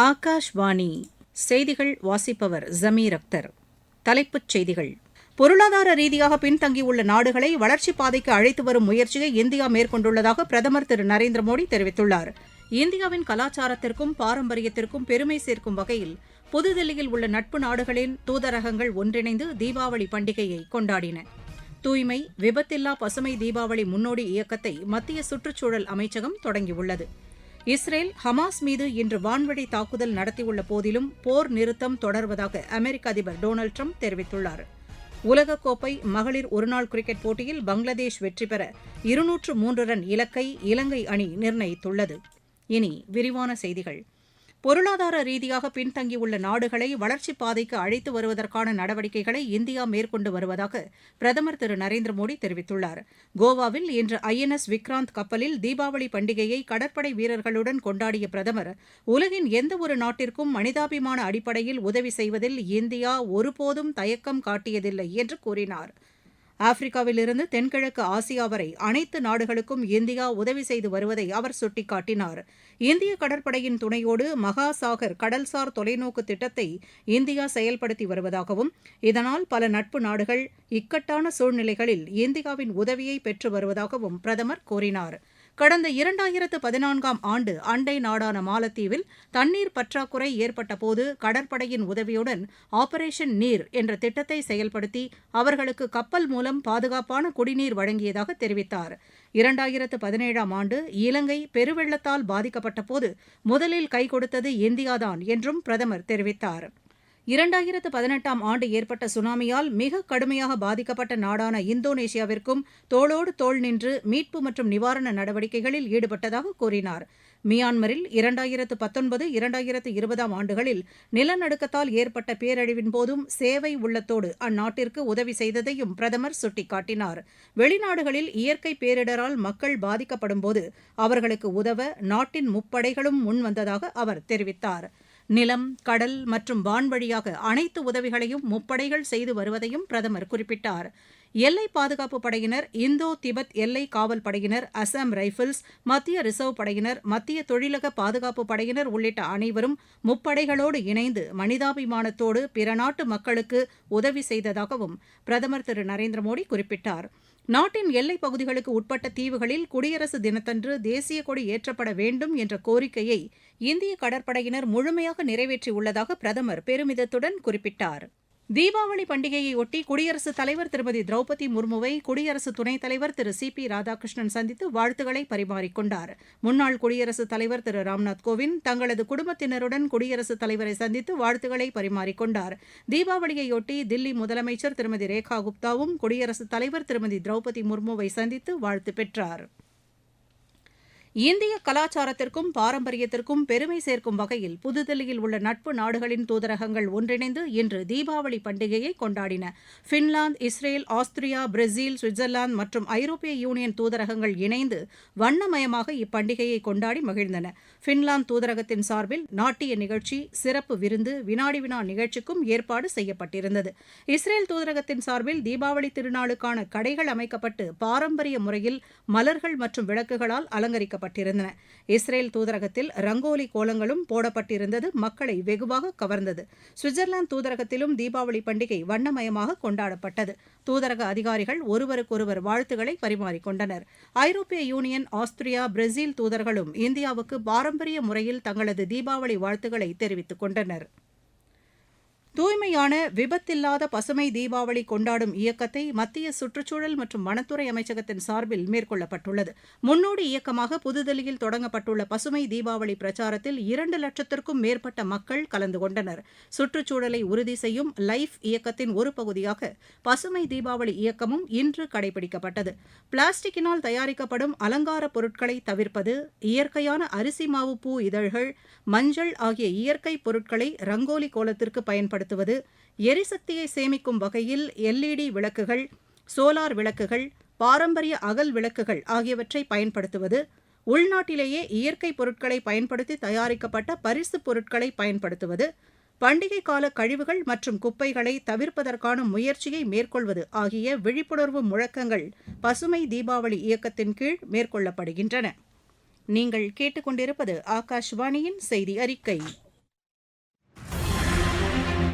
ஆகாஷ்வாணி. செய்திகள் வாசிப்பவர் ஜமீர் அக்தர். தலைப்புச் செய்திகள். பொருளாதார ரீதியாக பின்தங்கியுள்ள நாடுகளை வளர்ச்சிப் பாதைக்கு அழைத்து வரும் முயற்சியை இந்தியா மேற்கொண்டுள்ளதாக பிரதமர் திரு நரேந்திர மோடி தெரிவித்துள்ளார். இந்தியாவின் கலாச்சாரத்திற்கும் பாரம்பரியத்திற்கும் பெருமை சேர்க்கும் வகையில் புதுதில்லியில் உள்ள நட்பு நாடுகளின் தூதரகங்கள் ஒன்றிணைந்து தீபாவளி பண்டிகையை கொண்டாடின. தூய்மை விபத்தில்லா பசுமை தீபாவளி முன்னோடி இயக்கத்தை மத்திய சுற்றுச்சூழல் அமைச்சகம் தொடங்கியுள்ளது. இஸ்ரேல் ஹமாஸ் மீது இன்று வான்வழி தாக்குதல் நடத்தியுள்ள போதிலும் போர் நிறுத்தம் தொடர்வதாக அமெரிக்க அதிபர் டொனால்டு ட்ரம்ப் தெரிவித்துள்ளார். உலகக்கோப்பை மகளிர் ஒருநாள் கிரிக்கெட் போட்டியில் பங்களாதேஷ் வெற்றி பெற இருநூற்று மூன்று ரன் இலக்கை இலங்கை அணி நிர்ணயித்துள்ளது. இனி விரிவான செய்திகள். பொருளாதார ரீதியாக பின்தங்கியுள்ள நாடுகளை வளர்ச்சிப் பாதைக்கு அழைத்து வருவதற்கான நடவடிக்கைகளை இந்தியா மேற்கொண்டு வருவதாக பிரதமர் திரு நரேந்திர மோடி தெரிவித்துள்ளார். கோவாவில் இன்று ஐ என் எஸ் விக்ராந்த் கப்பலில் தீபாவளி பண்டிகையை கடற்படை வீரர்களுடன் கொண்டாடிய பிரதமர் உலகின் எந்தவொரு நாட்டிற்கும் மனிதாபிமான அடிப்படையில் உதவி செய்வதில் இந்தியா ஒருபோதும் தயக்கம் காட்டியதில்லை என்று கூறினார். ஆப்பிரிக்காவிலிருந்து தென்கிழக்கு ஆசியா வரை அனைத்து நாடுகளுக்கும் இந்தியா உதவி செய்து வருவதை அவர் சுட்டிக்காட்டினார். இந்திய கடற்படையின் துணையோடு மகாசாகர் கடல்சார் தொலைநோக்கு திட்டத்தை இந்தியா செயல்படுத்தி வருவதாகவும் இதனால் பல நட்பு நாடுகள் இக்கட்டான சூழ்நிலைகளில் இந்தியாவின் உதவியை பெற்று வருவதாகவும் பிரதமர் கூறினாா் கடந்த இரண்டாயிரத்து பதினான்காம் ஆண்டு அண்டை நாடான மாலத்தீவில் தண்ணீர் பற்றாக்குறை ஏற்பட்டபோது கடற்படையின் உதவியுடன் ஆபரேஷன் நீர் என்ற திட்டத்தை செயல்படுத்தி அவர்களுக்கு கப்பல் மூலம் பாதுகாப்பான குடிநீர் வழங்கியதாக தெரிவித்தார். இரண்டாயிரத்து பதினேழாம் ஆண்டு இலங்கை பெருவெள்ளத்தால் பாதிக்கப்பட்டபோது முதலில் கை கொடுத்தது இந்தியாதான் என்றும் பிரதமர் தெரிவித்தார். இரண்டாயிரத்து பதினெட்டாம் ஆண்டு ஏற்பட்ட சுனாமியால் மிக கடுமையாக பாதிக்கப்பட்ட நாடான இந்தோனேஷியாவிற்கும் தோளோடு தோள் நின்று மீட்பு மற்றும் நிவாரண நடவடிக்கைகளில் ஈடுபட்டதாக கூறினார். மியான்மரில் இரண்டாயிரத்து பத்தொன்பது இரண்டாயிரத்து இருபதாம் ஆண்டுகளில் நிலநடுக்கத்தால் ஏற்பட்ட பேரழிவின் போதும் சேவை உள்ளத்தோடு அந்நாட்டிற்கு உதவி செய்ததையும் பிரதமர் சுட்டிக்காட்டினார். வெளிநாடுகளில் இயற்கை பேரிடரால் மக்கள் பாதிக்கப்படும்போது அவர்களுக்கு உதவ நாட்டின் முப்படைகளும் முன்வந்ததாக அவர் தெரிவித்தார். நிலம் கடல் மற்றும் வான்வழியாக அனைத்து உதவிகளையும் முப்படைகள் செய்து வருவதையும் பிரதமர் குறிப்பிட்டார். எல்லை பாதுகாப்பு படையினர் இந்தோ திபெத் எல்லை காவல் படையினர் அசாம் ரைபிள்ஸ் மத்திய ரிசர்வ் படையினர் மத்திய தொழிலக பாதுகாப்பு படையினர் உள்ளிட்ட அனைவரும் முப்படைகளோடு இணைந்து மனிதாபிமானத்தோடு பிற நாட்டு மக்களுக்கு உதவி செய்ததாகவும் பிரதமர் திரு. நரேந்திர மோடி குறிப்பிட்டார். நாட்டின் எல்லைப் பகுதிகளுக்கு உட்பட்ட தீவுகளில் குடியரசு தினத்தன்று தேசிய கொடி ஏற்றப்பட வேண்டும் என்ற கோரிக்கையை இந்திய கடற்படையினர் முழுமையாக நிறைவேற்றியுள்ளதாக பிரதமர் பெருமிதத்துடன் குறிப்பிட்டார். தீபாவளி பண்டிகையையொட்டி குடியரசுத் தலைவர் திருமதி திரௌபதி முர்முவை குடியரசு துணைத் தலைவர் திரு சி பி ராதாகிருஷ்ணன் சந்தித்து வாழ்த்துக்களை பரிமாறிக்கொண்டார் முன்னாள் குடியரசுத் தலைவர் திரு ராம்நாத் கோவிந்த் தங்களது குடும்பத்தினருடன் குடியரசுத் தலைவரை சந்தித்து வாழ்த்துக்களை பரிமாறிக்கொண்டார் தீபாவளியையொட்டி தில்லி முதலமைச்சர் திருமதி ரேகா குப்தாவும் குடியரசுத் தலைவர் திருமதி திரௌபதி முர்முவை சந்தித்து வாழ்த்து பெற்றார். இந்திய கலாச்சாரத்திற்கும் பாரம்பரியத்திற்கும் பெருமை சேர்க்கும் வகையில் புதுதில்லியில் உள்ள நட்பு நாடுகளின் தூதரகங்கள் ஒன்றிணைந்து இன்று தீபாவளி பண்டிகையை கொண்டாடின. Finland Israel Austria Brazil Switzerland மற்றும் ஐரோப்பிய யூனியன் தூதரகங்கள் இணைந்து வண்ணமயமாக இப்பண்டிகையை கொண்டாடி மகிழ்ந்தன. பின்லாந்து தூதரகத்தின் சார்பில் நாட்டிய நிகழ்ச்சி சிறப்பு விருந்து வினாடி வினா நிகழ்ச்சிக்கும் ஏற்பாடு செய்யப்பட்டிருந்தது. இஸ்ரேல் தூதரகத்தின் சார்பில் தீபாவளி திருநாளுக்கான கடைகள் அமைக்கப்பட்டு பாரம்பரிய முறையில் மலர்கள் மற்றும் விளக்குகளால் அலங்கரிக்க வைக்கப்பட்டிருந்தன இஸ்ரேல் தூதரகத்தில் ரங்கோலி கோலங்களும் போடப்பட்டிருந்தது. மக்களை வெகுவாக கவர்ந்தது. சுவிட்சர்லாந்து தூதரகத்திலும் தீபாவளி பண்டிகை வண்ணமயமாக கொண்டாடப்பட்டது. தூதரக அதிகாரிகள் ஒருவருக்கொருவர் வாழ்த்துக்களை பரிமாறிக்கொண்டனர். ஐரோப்பிய யூனியன் ஆஸ்திரியா பிரேசில் தூதர்களும் இந்தியாவுக்கு பாரம்பரிய முறையில் தங்களது தீபாவளி வாழ்த்துக்களை தெரிவித்துக் கொண்டனர். தூய்மையான விபத்தில்லாத பசுமை தீபாவளி கொண்டாடும் இயக்கத்தை மத்திய சுற்றுச்சூழல் மற்றும் வனத்துறை அமைச்சகத்தின் சார்பில் மேற்கொள்ளப்பட்டுள்ளது. முன்னோடி இயக்கமாக புதுதில்லியில் தொடங்கப்பட்டுள்ள பசுமை தீபாவளி பிரச்சாரத்தில் இரண்டு லட்சத்திற்கும் மேற்பட்ட மக்கள் கலந்து கொண்டனர். சுற்றுச்சூழலை உறுதி செய்யும் லைஃப் இயக்கத்தின் ஒரு பகுதியாக பசுமை தீபாவளி இயக்கமும் இன்று கடைபிடிக்கப்பட்டது. பிளாஸ்டிக்கினால் தயாரிக்கப்படும் அலங்கார பொருட்களை தவிர்ப்பது இயற்கையான அரிசி மாவு பூ இதழ்கள் மஞ்சள் ஆகிய இயற்கை பொருட்களை ரங்கோலி கோலத்திற்கு பயன்படுத்த பயன்படுத்துவது எரிசக்தியை சேமிக்கும் வகையில் எல்இடி விளக்குகள் சோலார் விளக்குகள் பாரம்பரிய அகல் விளக்குகள் ஆகியவற்றை பயன்படுத்துவது உள்நாட்டிலேயே இயற்கை பொருட்களை பயன்படுத்தி தயாரிக்கப்பட்ட பரிசுப் பொருட்களை பயன்படுத்துவது பண்டிகை கால கழிவுகள் மற்றும் குப்பைகளை தவிர்ப்பதற்கான முயற்சியை மேற்கொள்வது ஆகிய விழிப்புணர்வு முழக்கங்கள் பசுமை தீபாவளி இயக்கத்தின் கீழ் மேற்கொள்ளப்படுகின்றன. நீங்கள் கேட்டுக்கொண்டிருப்பது ஆகாஷ்வாணியின் செய்தி அறிக்கை.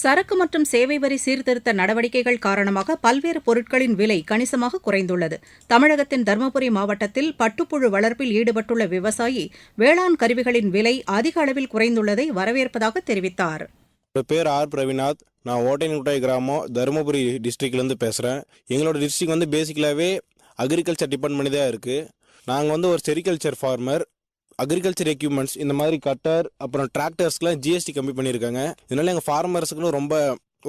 சரக்கு மற்றும் சேவை வரி சீர்திருத்த நடவடிக்கைகள் காரணமாக பல்வேறு பொருட்களின் விலை கணிசமாக குறைந்துள்ளது. தமிழகத்தின் தருமபுரி மாவட்டத்தில் பட்டுப்புழு வளர்ப்பில் ஈடுபட்டுள்ள விவசாயி வேளாண் கருவிகளின் விலை அதிக அளவில் குறைந்துள்ளதை வரவேற்பதாக தெரிவித்தார். பேர் ஆர். பிரவிநாத் நான் ஓட்டையன்குட்டை கிராமம் தருமபுரி டிஸ்ட்ரிக்ட்லேருந்து பேசுகிறேன் எங்களோட டிஸ்ட்ரிக்ட் வந்து பேசிக்கலாகவே அக்ரிகல்ச்சர் டிபார்ட்மெண்ட் தான் இருக்குது நாங்கள் வந்து ஒரு செரிகல்ச்சர் ஃபார்மர் அக்ரிகல்ச்சர் எக்யூப்மெண்ட்ஸ் இந்த மாதிரி கட்டர் அப்புறம் டிராக்டர்ஸ்க்குலாம் ஜிஎஸ்டி கம்மி பண்ணியிருக்காங்க. இதனால எங்கள் ஃபார்மர்ஸுக்குன்னு ரொம்ப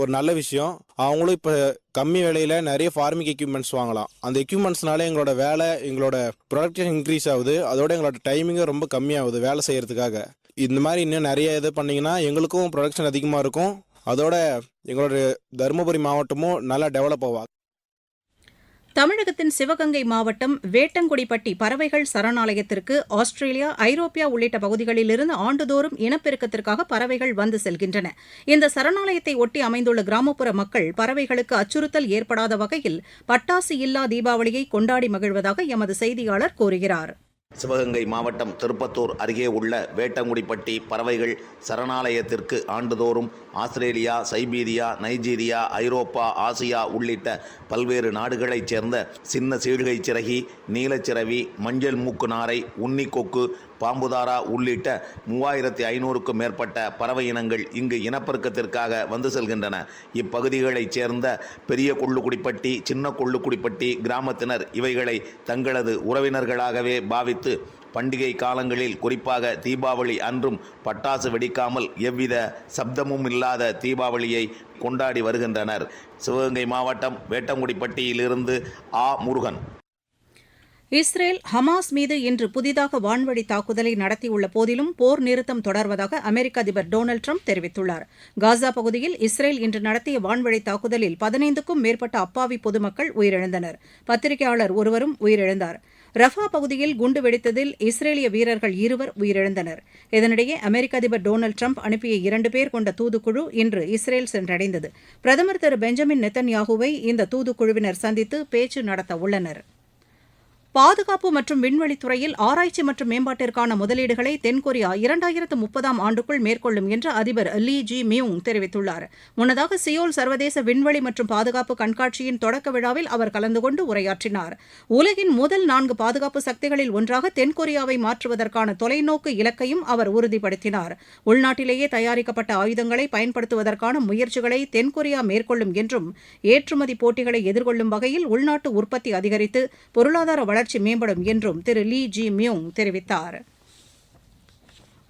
ஒரு நல்ல விஷயம். அவங்களும் இப்போ கம்மி விலையில் நிறைய ஃபார்மிங் எக்யூப்மெண்ட்ஸ் வாங்கலாம். அந்த எக்யூப்மெண்ட்ஸ்னால எங்களோட வேலை எங்களோட ப்ரொடக்ஷன் இன்க்ரீஸ் ஆகுது. அதோட எங்களோட டைமிங்கும் ரொம்ப கம்மியாகுது வேலை செய்கிறதுக்காக இந்த மாதிரி இன்னும் நிறைய இது பண்ணிங்கன்னா எங்களுக்கும் ப்ரொடக்ஷன் அதிகமாக இருக்கும். அதோட எங்களோட தருமபுரி மாவட்டமும் நல்லா டெவலப் ஆகும். தமிழகத்தின் சிவகங்கை மாவட்டம் வேட்டங்குடிப்பட்டி பறவைகள் சரணாலயத்திற்கு ஆஸ்திரேலியா ஐரோப்பியா உள்ளிட்ட பகுதிகளிலிருந்து ஆண்டுதோறும் இனப்பெருக்கத்திற்காக பறவைகள் வந்து செல்கின்றன. இந்த சரணாலயத்தை ஒட்டி அமைந்துள்ள கிராமப்புற மக்கள் பறவைகளுக்கு அச்சுறுத்தல் ஏற்படாத வகையில் பட்டாசு இல்லா தீபாவளியை கொண்டாடி மகிழ்வதாக எமது செய்தியாளர் கூறுகிறார். சிவகங்கை மாவட்டம் திருப்பத்தூர் அருகே உள்ள வேட்டங்குடிப்பட்டி பறவைகள் சரணாலயத்திற்கு ஆண்டுதோறும் Australia Siberia Nigeria Europe Asia உள்ளிட்ட பல்வேறு நாடுகளைச் சேர்ந்த சின்ன சீழ்கை சிறகி நீலச்சிறவி மஞ்சள் மூக்கு நாரை உன்னிக்கொக்கு பாம்புதாரா உள்ளிட்ட மூவாயிரத்தி ஐநூறுக்கும் மேற்பட்ட பறவை இனங்கள் இங்கு இனப்பெருக்கத்திற்காக வந்து செல்கின்றன. இப்பகுதிகளைச் சேர்ந்த பெரிய கொள்ளுக்குடிப்பட்டி சின்ன கொள்ளுக்குடிப்பட்டி கிராமத்தினர் இவைகளை தங்களது உறவினர்களாகவே பாவித்து பண்டிகை காலங்களில் குறிப்பாக தீபாவளி அன்றும் பட்டாசு வெடிக்காமல் எவ்வித சப்தமும் இல்லாத தீபாவளியை கொண்டாடி வருகின்றனர். சிவகங்கை மாவட்டம் வேட்டங்குடிப்பட்டியிலிருந்து ஆ. முருகன். இஸ்ரேல் ஹமாஸ் மீது இன்று புதிதாக வான்வழி தாக்குதலை நடத்தியுள்ள போதிலும் போர் நிறுத்தம் தொடர்வதாக அமெரிக்க அதிபர் டொனால்டு ட்ரம்ப் தெரிவித்துள்ளார். காசா பகுதியில் இஸ்ரேல் இன்று நடத்திய வான்வழி தாக்குதலில் பதினைந்துக்கும் மேற்பட்ட அப்பாவி பொதுமக்கள் உயிரிழந்தனர். பத்திரிகையாளர் ஒருவரும் உயிரிழந்தார். ரஃபா பகுதியில் குண்டு வெடித்ததில் இஸ்ரேலிய வீரர்கள் இருவர் உயிரிழந்தனர். இதனிடையே அமெரிக்க அதிபர் டொனால்டு ட்ரம்ப் அனுப்பிய இரண்டு பேர் கொண்ட தூதுக்குழு இன்று இஸ்ரேல் சென்றடைந்தது. பிரதமர் திரு பெஞ்சமின் நெத்தன்யாகுவை இந்த தூதுக்குழுவினர் சந்தித்து பேச்சு நடத்த உள்ளனர். பாதுகாப்பு மற்றும் விண்வெளித்துறையில் ஆராய்ச்சி மற்றும் மேம்பாட்டிற்கான முதலீடுகளை தென்கொரியா இரண்டாயிரத்து முப்பதாம் ஆண்டுக்குள் மேற்கொள்ளும் என்று அதிபர் லீ ஜி மியூங் தெரிவித்துள்ளார். முன்னதாக சியோல் சர்வதேச விண்வெளி மற்றும் பாதுகாப்பு கண்காட்சியின் தொடக்க விழாவில் அவர் கலந்து கொண்டு உரையாற்றினார். உலகின் முதல் நான்கு பாதுகாப்பு சக்திகளில் ஒன்றாக தென்கொரியாவை மாற்றுவதற்கான தொலைநோக்கு இலக்கையும் அவர் உறுதிப்படுத்தினார். உள்நாட்டிலேயே தயாரிக்கப்பட்ட ஆயுதங்களை பயன்படுத்துவதற்கான முயற்சிகளை தென்கொரியா மேற்கொள்ளும் என்றும் ஏற்றுமதி போட்டிகளை எதிர்கொள்ளும் வகையில் உள்நாட்டு உற்பத்தி அதிகரித்து பொருளாதார வளர்ச்சி மேம்படும் என்றும் திரு லீ ஜி மியோங் தெரிவித்தார்.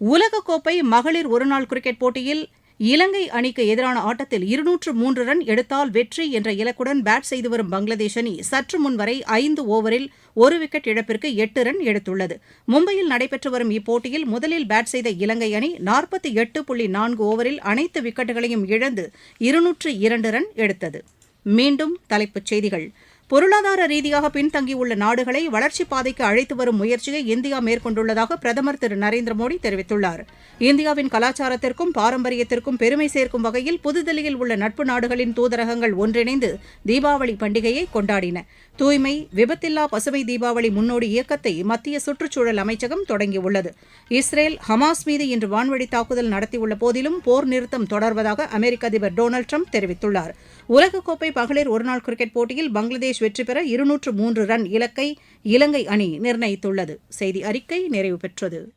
உலகக்கோப்பை மகளிர் ஒருநாள் கிரிக்கெட் போட்டியில் இலங்கை அணிக்கு எதிரான ஆட்டத்தில் இருநூற்று மூன்று ரன் எடுத்தால் வெற்றி என்ற இலக்குடன் பேட் செய்து வரும் பங்களாதேஷ் அணி சற்று முன் வரை ஐந்து ஓவரில் ஒரு விக்கெட் இழப்பிற்கு எட்டு ரன் எடுத்துள்ளது. மும்பையில் நடைபெற்று வரும் இப்போட்டியில் முதலில் பேட் செய்த இலங்கை அணி நாற்பத்தி எட்டு புள்ளி நான்கு ஓவரில் அனைத்து விக்கெட்டுகளையும் இழந்து இருநூற்று இரண்டு ரன் எடுத்தது. மீண்டும் தலைப்புச் செய்திகள். பொருளாதார ரீதியாக பின்தங்கியுள்ள நாடுகளை வளர்ச்சிப் பாதைக்கு அழைத்து வரும் முயற்சியை இந்தியா மேற்கொண்டுள்ளதாக பிரதமர் திரு நரேந்திர மோடி தெரிவித்துள்ளார். இந்தியாவின் கலாச்சாரத்திற்கும் பாரம்பரியத்திற்கும் பெருமை சேர்க்கும் வகையில் புதுதில்லியில் உள்ள நட்பு நாடுகளின் தூதரகங்கள் ஒன்றிணைந்து தீபாவளி பண்டிகையை கொண்டாடின. தூய்மை விபத்தில்லா பசுமை தீபாவளி முன்னோடி இயக்கத்தை மத்திய சுற்றுச்சூழல் அமைச்சகம் தொடங்கியுள்ளது. இஸ்ரேல் ஹமாஸ் மீது இன்று வான்வழி தாக்குதல் நடத்தியுள்ள போதிலும் போர் நிறுத்தம் தொடர்வதாக அமெரிக்க அதிபர் டொனால்டு ட்ரம்ப் தெரிவித்துள்ளார். உலகக்கோப்பை மகளிர் ஒருநாள் கிரிக்கெட் போட்டியில் பங்களாதேஷ் பங்களாதேஷ் வெற்றி பெற இருநூற்று மூன்று ரன் இலக்கை இலங்கை அணி நிர்ணயித்துள்ளது. செய்தி அறிக்கை நிறைவு பெற்றது.